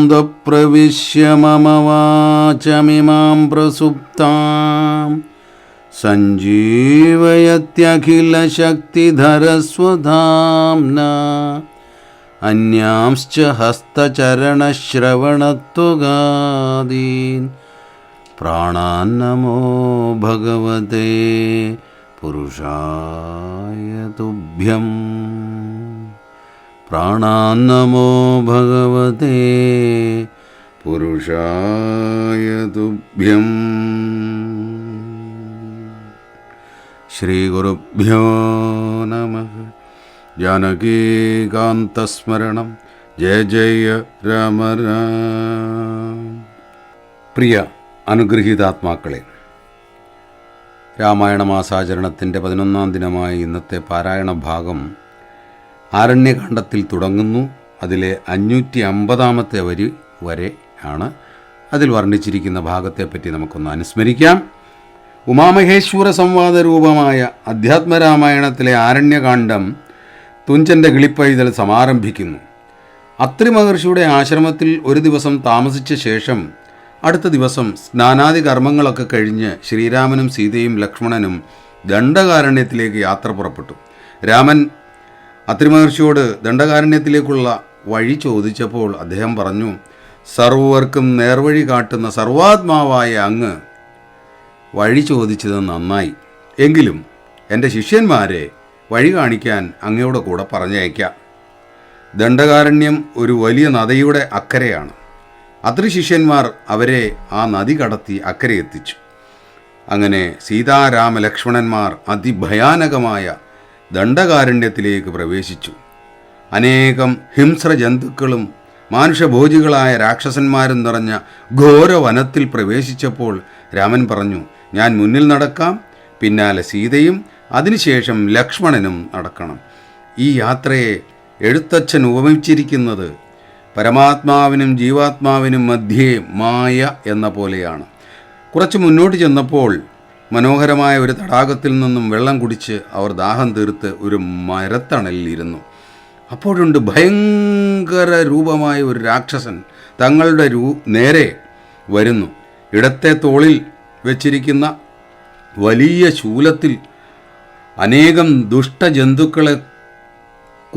योऽन्दप्रविश्य मम वाचमिमां प्रसुप्तां सञ्जीवयत्यखिलशक्तिधरस्वधाम्ना अन्यांश्च हस्तचरणश्रवणत्वगादीन् प्राणान्नमो भगवते പുരുഷായ തുഭ്യം പ്രാണാന്നമോ ഭഗവതേ പുരുഷായ തുഭ്യം ശ്രീഗുരുഭ്യോ നമ. ജാനകീകാന്തസ്മരണം. ജയ ജയ രാമ പ്രിയ അനുഗ്രഹീതാത്മാക്കളെ രാമായണ മാസാചരണത്തിന്റെ പതിനൊന്നാം ദിനമായ ഇന്നത്തെ പാരായണ ഭാഗം ആരണ്യകാണ്ഡത്തിൽ തുടങ്ങുന്നു. അതിലെ അഞ്ഞൂറ്റി അമ്പതാമത്തെ വരി വരെ ആണ് അതിൽ വർണിച്ചിരിക്കുന്ന ഭാഗത്തെപ്പറ്റി നമുക്കൊന്ന് അനുസ്മരിക്കാം. ഉമാമഹേശ്വര സംവാദ രൂപമായ അധ്യാത്മരാമായണത്തിലെ ആരണ്യകാണ്ഡം തുഞ്ചന്റെ കിളിപ്പൈതൽ സമാരംഭിക്കുന്നു. അത്രി മഹർഷിയുടെ ആശ്രമത്തിൽ ഒരു ദിവസം താമസിച്ച ശേഷം അടുത്ത ദിവസം സ്നാനാദി കർമ്മങ്ങളൊക്കെ കഴിഞ്ഞ് ശ്രീരാമനും സീതയും ലക്ഷ്മണനും ദണ്ഡകാരണ്യത്തിലേക്ക് യാത്ര പുറപ്പെട്ടു. രാമൻ അത്രിമഹർഷിയോട് ദണ്ഡകാരണ്യത്തിലേക്കുള്ള വഴി ചോദിച്ചപ്പോൾ അദ്ദേഹം പറഞ്ഞു സർവർക്കും നേർവഴി കാട്ടുന്ന സർവാത്മാവായ അങ്ങ് വഴി ചോദിച്ചത് നന്നായി. എങ്കിലും എന്റെ ശിഷ്യന്മാരെ വഴി കാണിക്കാൻ അങ്ങയുടെ കൂടെ പറഞ്ഞയക്കാം ദണ്ഡകാരണ്യം ഒരു വലിയ നദിയുടെ അക്കരെയാണ്. അത്രി ശിഷ്യന്മാർ അവരെ ആ നദി കടത്തി അക്കരെ എത്തിച്ചു. അങ്ങനെ സീതാരാമ ലക്ഷ്മണന്മാർ അതിഭയാനകമായ ദണ്ഡകാരുണ്യത്തിലേക്ക് പ്രവേശിച്ചു. അനേകം ഹിംസ്ര ജന്തുക്കളും മാനുഷഭോജികളായ രാക്ഷസന്മാരും നിറഞ്ഞ ഘോരവനത്തിൽ പ്രവേശിച്ചപ്പോൾ രാമൻ പറഞ്ഞു ഞാൻ മുന്നിൽ നടക്കാം പിന്നാലെ സീതയും അതിനുശേഷം ലക്ഷ്മണനും നടക്കണം. ഈ യാത്രയെ എഴുത്തച്ഛൻ ഉപമിച്ചിരിക്കുന്നത് പരമാത്മാവിനും ജീവാത്മാവിനും മധ്യേ മായ എന്ന പോലെയാണ്. കുറച്ച് മുന്നോട്ട് ചെന്നപ്പോൾ മനോഹരമായ ഒരു തടാകത്തിൽ നിന്നും വെള്ളം കുടിച്ച് അവർ ദാഹം തീർത്ത് ഒരു മരത്തണലിൽ ഇരുന്നു. അപ്പോഴുണ്ട് ഭയങ്കര രൂപമായ ഒരു രാക്ഷസൻ തങ്ങളുടെ രൂ നേരെ വരുന്നു. ഇടത്തെ തോളിൽ വെച്ചിരിക്കുന്ന വലിയ ശൂലത്തിൽ അനേകം ദുഷ്ടജന്തുക്കളെ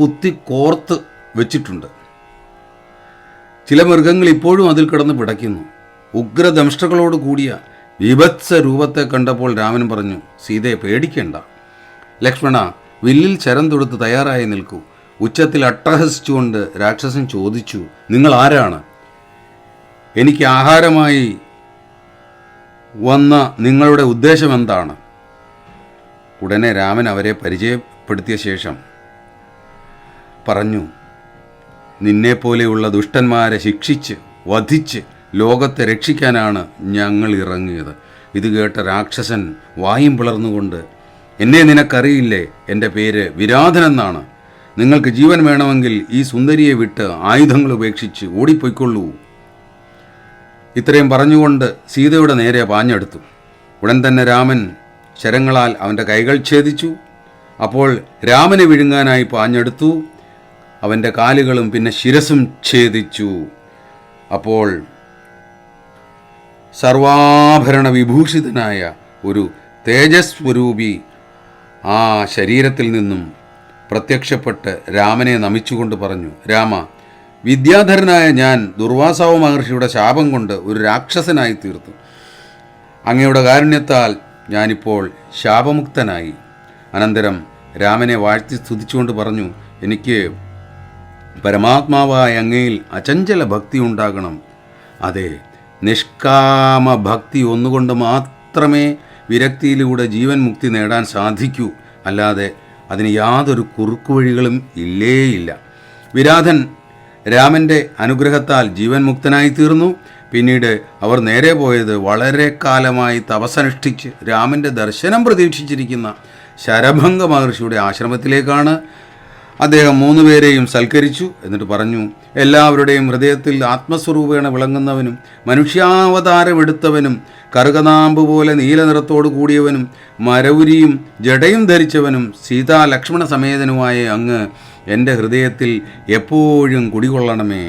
കുത്തി കോർത്ത് വെച്ചിട്ടുണ്ട്. ചില മൃഗങ്ങൾ ഇപ്പോഴും അതിൽ കിടന്ന് പിടയ്ക്കുന്നു. ഉഗ്രദംഷ്ടകളോട് കൂടിയ വിഭത്സ രൂപത്തെ കണ്ടപ്പോൾ രാമൻ പറഞ്ഞു സീതയെ പേടിക്കേണ്ട. ലക്ഷ്മണ വില്ലിൽ ചരം തൊടുത്ത് തയ്യാറായി നിൽക്കൂ. ഉച്ചത്തിൽ അട്ടഹസിച്ചുകൊണ്ട് രാക്ഷസൻ ചോദിച്ചു നിങ്ങൾ ആരാണ്? എനിക്ക് ആഹാരമായി വന്ന നിങ്ങളുടെ ഉദ്ദേശം എന്താണ്? ഉടനെ രാമൻ അവരെ പരിചയപ്പെടുത്തിയ ശേഷം പറഞ്ഞു നിന്നെപ്പോലെയുള്ള ദുഷ്ടന്മാരെ ശിക്ഷിച്ച് വധിച്ച് ലോകത്തെ രക്ഷിക്കാനാണ് ഞങ്ങൾ ഇറങ്ങിയത്. ഇത് കേട്ട രാക്ഷസൻ വായും പിളർന്നുകൊണ്ട് എന്നെ നിനക്കറിയില്ലേ എന്റെ പേര് വിരാധനെന്നാണ്. നിങ്ങൾക്ക് ജീവൻ വേണമെങ്കിൽ ഈ സുന്ദരിയെ വിട്ട് ആയുധങ്ങൾ ഉപേക്ഷിച്ച് ഓടിപ്പോയിക്കൊള്ളൂ. ഇത്രയും പറഞ്ഞുകൊണ്ട് സീതയുടെ നേരെ പാഞ്ഞെടുത്തു. ഉടൻ തന്നെ രാമൻ ശരങ്ങളാൽ അവന്റെ കൈകൾ ഛേദിച്ചു. അപ്പോൾ രാമനെ വിഴുങ്ങാനായി പാഞ്ഞെടുത്തു. അവന്റെ കാലുകളും പിന്നെ ശിരസും ഛേദിച്ചു. അപ്പോൾ സർവാഭരണ വിഭൂഷിതനായ ഒരു തേജസ്വരൂപി ആ ശരീരത്തിൽ നിന്നും പ്രത്യക്ഷപ്പെട്ട് രാമനെ നമിച്ചുകൊണ്ട് പറഞ്ഞു രാമ വിദ്യാധരനായ ഞാൻ ദുർവാസാവ് മഹർഷിയുടെ ശാപം കൊണ്ട് ഒരു രാക്ഷസനായി തീർത്തു. അങ്ങയുടെ കാരുണ്യത്താൽ ഞാനിപ്പോൾ ശാപമുക്തനായി. അനന്തരം രാമനെ വാഴ്ത്തി സ്തുതിച്ചുകൊണ്ട് പറഞ്ഞു എനിക്ക് പരമാത്മാവായ അങ്ങയിൽ അചഞ്ചല ഭക്തി ഉണ്ടാകണം. അതെ നിഷ്കാമ ഭക്തി ഒന്നുകൊണ്ട് മാത്രമേ വിരക്തിയിലൂടെ ജീവൻ മുക്തി നേടാൻ സാധിക്കൂ. അല്ലാതെ അതിന് യാതൊരു കുറുക്കുവഴികളും ഇല്ലേയില്ല. വിരാധൻ രാമന്റെ അനുഗ്രഹത്താൽ ജീവൻ മുക്തനായി തീർന്നു പിന്നീട് അവർ നേരെ പോയത് വളരെ കാലമായി തപസനുഷ്ഠിച്ച് രാമന്റെ ദർശനം പ്രതീക്ഷിച്ചിരിക്കുന്ന ശരഭംഗ മഹർഷിയുടെ ആശ്രമത്തിലേക്കാണ്. അദ്ദേഹം മൂന്നുപേരെയും സൽക്കരിച്ചു എന്നിട്ട് പറഞ്ഞു എല്ലാവരുടെയും ഹൃദയത്തിൽ ആത്മസ്വരൂപേണ വിളങ്ങുന്നവനും മനുഷ്യാവതാരമെടുത്തവനും കറുകനാമ്പ് പോലെ നീലനിറത്തോടു കൂടിയവനും മരവുരിയും ജടയും ധരിച്ചവനും സീതാ ലക്ഷ്മണ സമേതനുമായ അങ്ങ് എന്റെ ഹൃദയത്തിൽ എപ്പോഴും കുടികൊള്ളണമേ.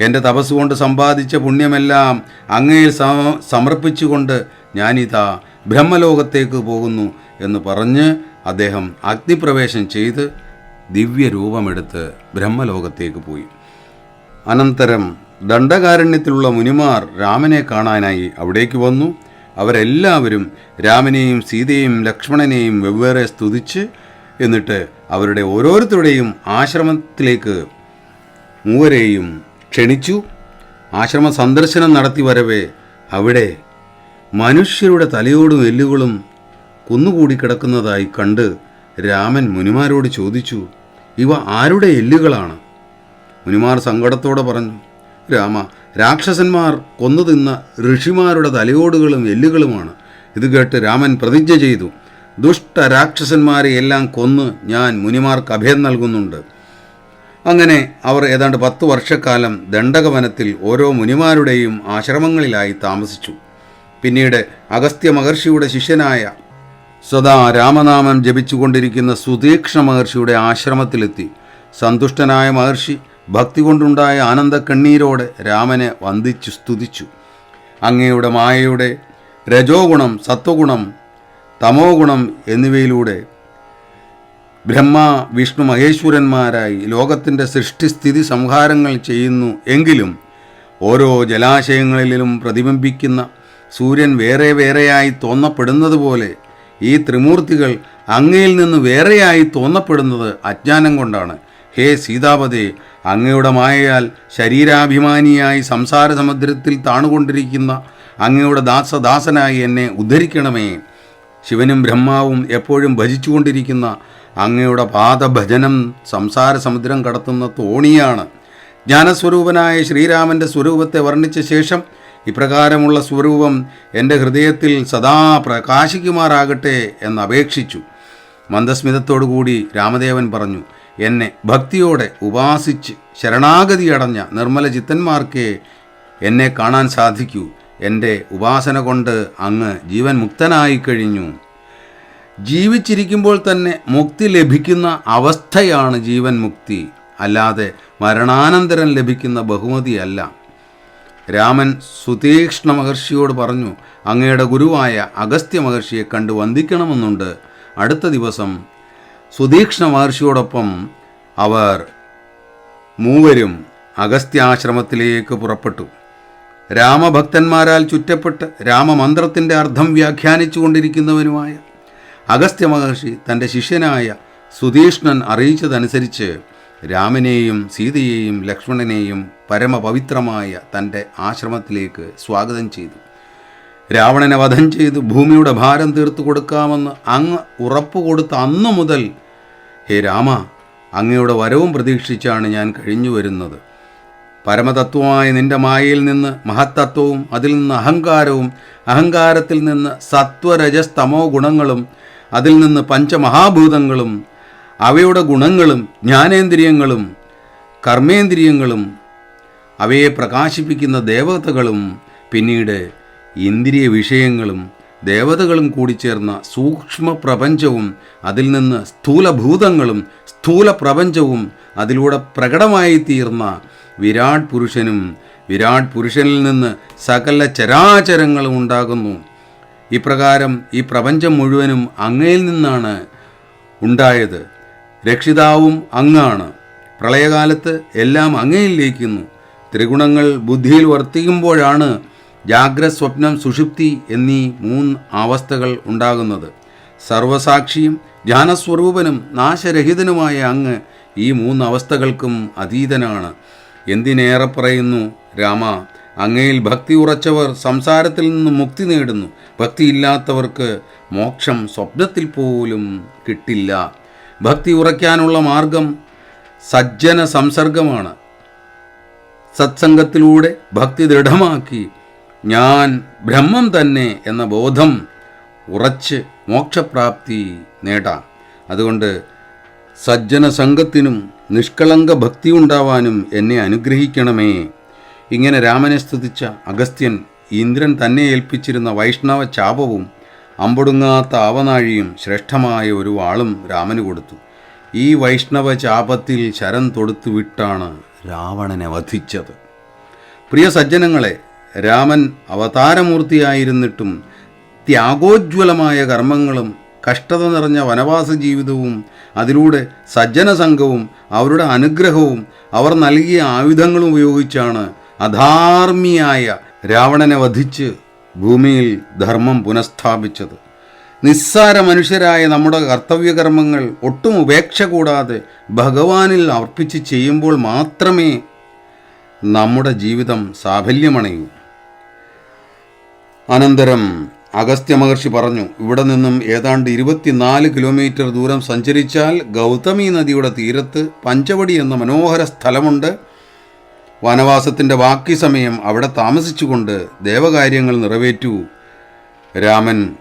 എന്റെ തപസ്സുകൊണ്ട് സമ്പാദിച്ച പുണ്യമെല്ലാം അങ്ങയിൽ സമ- സമർപ്പിച്ചുകൊണ്ട് ഞാനിതാ ബ്രഹ്മലോകത്തേക്ക് പോകുന്നു എന്ന് പറഞ്ഞ് അദ്ദേഹം അഗ്നിപ്രവേശം ചെയ്ത് ദിവ്യരൂപമെടുത്ത് ബ്രഹ്മലോകത്തേക്ക് പോയി. അനന്തരം ദണ്ഡകാരണ്യത്തിലുള്ള മുനിമാർ രാമനെ കാണാനായി അവിടേക്ക് വന്നു. അവരെല്ലാവരും രാമനെയും സീതയെയും ലക്ഷ്മണനെയും വെവ്വേറെ സ്തുതിച്ച് എന്നിട്ട് അവരുടെ ഓരോരുത്തരുടെയും ആശ്രമത്തിലേക്ക് മൂവരെയും ക്ഷണിച്ചു. ആശ്രമ സന്ദർശനം നടത്തി വരവേ അവിടെ മനുഷ്യരുടെ തലയോടും എല്ലുകളും കുന്നുകൂടി കിടക്കുന്നതായി കണ്ട് രാമൻ മുനിമാരോട് ചോദിച്ചു ഇവ ആരുടെ എല്ലുകളാണ്? മുനിമാർ സങ്കടത്തോടെ പറഞ്ഞു രാമ രാക്ഷസന്മാർ കൊന്നു തിന്ന ഋഷിമാരുടെ തലയോടുകളും എല്ലുകളുമാണ്. ഇത് കേട്ട് രാമൻ പ്രതിജ്ഞ ചെയ്തു ദുഷ്ട രാക്ഷസന്മാരെ എല്ലാം കൊന്ന് ഞാൻ മുനിമാർക്ക് അഭയം നൽകുന്നുണ്ട്. അങ്ങനെ അവർ ഏതാണ്ട് പത്ത് വർഷക്കാലം ദണ്ഡകവനത്തിൽ ഓരോ മുനിമാരുടെയും ആശ്രമങ്ങളിലായി താമസിച്ചു. പിന്നീട് അഗസ്ത്യ മഹർഷിയുടെ ശിഷ്യനായ സദാ രാമനാമം ജപിച്ചുകൊണ്ടിരിക്കുന്ന സുതീക്ഷ്ണ മഹർഷിയുടെ ആശ്രമത്തിലെത്തി. സന്തുഷ്ടനായ മഹർഷി ഭക്തി കൊണ്ടുണ്ടായ ആനന്ദ കണ്ണീരോടെ രാമനെ വന്ദിച്ചു സ്തുതിച്ചു. അങ്ങയുടെ മായയുടെ രജോഗുണം സത്വഗുണം തമോ ഗുണം എന്നിവയിലൂടെ ബ്രഹ്മ വിഷ്ണു മഹേശ്വരന്മാരായി ലോകത്തിന്റെ സൃഷ്ടിസ്ഥിതി സംഹാരങ്ങൾ ചെയ്യുന്നു എങ്കിലും ഓരോ ജലാശയങ്ങളിലും പ്രതിബിംബിക്കുന്ന സൂര്യൻ വേറെ വേറെയായി തോന്നപ്പെടുന്നത് പോലെ ഈ ത്രിമൂർത്തികൾ അങ്ങയിൽ നിന്ന് വേറെയായി തോന്നപ്പെടുന്നത് അജ്ഞാനം കൊണ്ടാണ്. ഹേ സീതാപതേ അങ്ങയുടെ മായയാൽ ശരീരാഭിമാനിയായി സംസാര സമുദ്രത്തിൽ താണുകൊണ്ടിരിക്കുന്ന അങ്ങയുടെ ദാസദാസനായി എന്നെ ഉദ്ധരിക്കണമേ. ശിവനും ബ്രഹ്മാവും എപ്പോഴും ഭജിച്ചുകൊണ്ടിരിക്കുന്ന അങ്ങയുടെ പാദഭജനം സംസാര സമുദ്രം കടത്തുന്ന തോണിയാണ്. ജ്ഞാനസ്വരൂപനായ ശ്രീരാമന്റെ സ്വരൂപത്തെ വർണിച്ച ശേഷം ഇപ്രകാരമുള്ള സ്വരൂപം എന്റെ ഹൃദയത്തിൽ സദാ പ്രകാശിക്കുമാറാകട്ടെ എന്നപേക്ഷിച്ചു മന്ദസ്മിതത്തോടുകൂടി രാമദേവൻ പറഞ്ഞു എന്നെ ഭക്തിയോടെ ഉപാസിച്ച് ശരണാഗതി അടഞ്ഞ നിർമ്മല ചിത്തന്മാർക്കേ എന്നെ കാണാൻ സാധിക്കൂ. എന്റെ ഉപാസന കൊണ്ട് അങ്ങ് ജീവൻ മുക്തനായി കഴിഞ്ഞു. ജീവിച്ചിരിക്കുമ്പോൾ തന്നെ മുക്തി ലഭിക്കുന്ന അവസ്ഥയാണ് ജീവൻ മുക്തി. അല്ലാതെ മരണാനന്തരം ലഭിക്കുന്ന ബഹുമതിയല്ല. രാമൻ സുതീക്ഷ്ണ മഹർഷിയോട് പറഞ്ഞു അങ്ങയുടെ ഗുരുവായ അഗസ്ത്യ മഹർഷിയെ കണ്ട് വന്ദിക്കണമെന്നുണ്ട്. അടുത്ത ദിവസം സുതീക്ഷ്ണ മഹർഷിയോടൊപ്പം അവർ മൂവരും അഗസ്ത്യാശ്രമത്തിലേക്ക് പുറപ്പെട്ടു. രാമഭക്തന്മാരാൽ ചുറ്റപ്പെട്ട് രാമമന്ത്രത്തിന്റെ അർത്ഥം വ്യാഖ്യാനിച്ചു കൊണ്ടിരിക്കുന്നവനുമായ അഗസ്ത്യ മഹർഷി തന്റെ ശിഷ്യനായ സുതീഷ്ണൻ അറിയിച്ചതനുസരിച്ച് രാമനെയും സീതയെയും ലക്ഷ്മണനെയും പരമപവിത്രമായ തന്റെ ആശ്രമത്തിലേക്ക് സ്വാഗതം ചെയ്തു. രാവണനെ വധം ചെയ്ത് ഭൂമിയുടെ ഭാരം തീർത്തു കൊടുക്കാമെന്ന് അങ്ങ് ഉറപ്പ് കൊടുത്ത അന്നു മുതൽ ഹേ രാമ അങ്ങയുടെ വരവും പ്രതീക്ഷിച്ചാണ് ഞാൻ കഴിഞ്ഞു വരുന്നത്. പരമതത്വമായ നിന്റെ മായയിൽ നിന്ന് മഹത്തത്വവും അതിൽ നിന്ന് അഹങ്കാരവും അഹങ്കാരത്തിൽ നിന്ന് സത്വരജസ്തമോ ഗുണങ്ങളും അതിൽ നിന്ന് പഞ്ചമഹാഭൂതങ്ങളും അവയുടെ ഗുണങ്ങളും ജ്ഞാനേന്ദ്രിയങ്ങളും കർമ്മേന്ദ്രിയങ്ങളും അവയെ പ്രകാശിപ്പിക്കുന്ന ദേവതകളും പിന്നീട് ഇന്ദ്രിയ വിഷയങ്ങളും ദേവതകളും കൂടി ചേർന്ന സൂക്ഷ്മ പ്രപഞ്ചവും അതിൽ നിന്ന് സ്ഥൂലഭൂതങ്ങളും സ്ഥൂല പ്രപഞ്ചവും അതിലൂടെ പ്രകടമായി തീർന്ന വിരാട് പുരുഷനും വിരാട് പുരുഷനിൽ നിന്ന് സകല ചരാചരങ്ങളും ഉണ്ടാകുന്നു. ഇപ്രകാരം ഈ പ്രപഞ്ചം മുഴുവനും അങ്ങയിൽ നിന്നാണ് ഉണ്ടായത്. രക്ഷിതാവും അങ്ങാണ്. പ്രളയകാലത്ത് എല്ലാം അങ്ങയിൽ ലയിക്കുന്നു. ത്രിഗുണങ്ങൾ ബുദ്ധിയിൽ വർത്തിക്കുമ്പോഴാണ് ജാഗ്രത സ്വപ്നം സുഷുപ്തി എന്നീ മൂന്ന് അവസ്ഥകൾ ഉണ്ടാകുന്നത്. സർവസാക്ഷിയും ജ്ഞാനസ്വരൂപനും നാശരഹിതനുമായ അങ്ങ് ഈ മൂന്ന് അവസ്ഥകൾക്കും അതീതനാണ്. എന്തിനേറെ പറയുന്നു? രാമ അങ്ങയിൽ ഭക്തി ഉറച്ചവർ സംസാരത്തിൽ നിന്ന് മുക്തി നേടുന്നു. ഭക്തിയില്ലാത്തവർക്ക് മോക്ഷം സ്വപ്നത്തിൽ പോലും കിട്ടില്ല. ഭക്തി ഉറയ്ക്കാനുള്ള മാർഗം സജ്ജന സംസർഗമാണ്. സത്സംഗത്തിലൂടെ ഭക്തി ദൃഢമാക്കി ഞാൻ ബ്രഹ്മം തന്നെ എന്ന ബോധം ഉറച്ച് മോക്ഷപ്രാപ്തി നേടാം. അതുകൊണ്ട് സജ്ജന സംഘത്തിനും നിഷ്കളങ്ക ഭക്തി ഉണ്ടാവാനും എന്നെ അനുഗ്രഹിക്കണമേ. ഇങ്ങനെ രാമനെ സ്തുതിച്ച അഗസ്ത്യൻ ഇന്ദ്രൻ തന്നെ ഏൽപ്പിച്ചിരുന്ന വൈഷ്ണവ ചാപവും അമ്പൊടുങ്ങാത്ത ആവനാഴിയും ശ്രേഷ്ഠമായ ഒരു വാളും രാമന് കൊടുത്തു. ഈ വൈഷ്ണവ ചാപത്തിൽ ശരം തൊടുത്തു വിട്ടാണ് രാവണനെ വധിച്ചത്. പ്രിയ സജ്ജനങ്ങളെ രാമൻ അവതാരമൂർത്തിയായിരുന്നിട്ടും ത്യാഗോജ്വലമായ കർമ്മങ്ങളും കഷ്ടത നിറഞ്ഞ വനവാസ ജീവിതവും അതിലൂടെ സജ്ജന സംഘവും അവരുടെ അനുഗ്രഹവും അവർ നൽകിയ ആയുധങ്ങളും ഉപയോഗിച്ചാണ് അധാർമിയായ രാവണനെ വധിച്ച് ഭൂമിയിൽ ധർമ്മം പുനഃസ്ഥാപിച്ചത്. നിസ്സാര മനുഷ്യരായ നമ്മുടെ കർത്തവ്യകർമ്മങ്ങൾ ഒട്ടും ഉപേക്ഷ കൂടാതെ ഭഗവാനിൽ അർപ്പിച്ച് ചെയ്യുമ്പോൾ മാത്രമേ നമ്മുടെ ജീവിതം സാഫല്യമണയൂ. അനന്തരം അഗസ്ത്യ മഹർഷി പറഞ്ഞു ഇവിടെ നിന്നും ഏതാണ്ട് ഇരുപത്തിനാല് കിലോമീറ്റർ ദൂരം സഞ്ചരിച്ചാൽ ഗൗതമി നദിയുടെ തീരത്ത് പഞ്ചവടി എന്ന മനോഹര സ്ഥലമുണ്ട്. വനവാസത്തിന്റെ ബാക്കി സമയം അവിടെ താമസിച്ചുകൊണ്ട് ദേവകാര്യങ്ങൾ നിറവേറ്റു. രാമൻ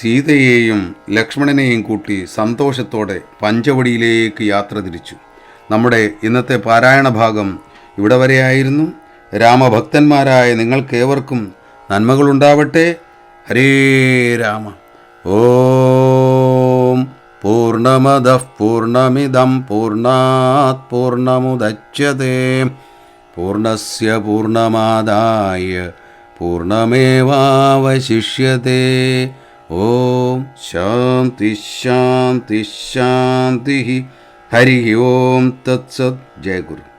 സീതയെയും ലക്ഷ്മണനെയും കൂട്ടി സന്തോഷത്തോടെ പഞ്ചവടിയിലേക്ക് യാത്ര തിരിച്ചു. നമ്മുടെ ഇന്നത്തെ പാരായണ ഭാഗം ഇവിടെ വരെയായിരുന്നു രാമഭക്തന്മാരായ നിങ്ങൾക്കേവർക്കും നന്മകളുണ്ടാവട്ടെ. ഹരേ രാമ. ഓം പൂർണമദഃ പൂർണമിദം പൂർണാത് പൂർണമുദച്യത്തെ पूर्णस्य पूर्णमादाय पूर्णमेवावशिष्यते। ॐ शान्तिः हरिः ओं तत्सत्। जय गुरु।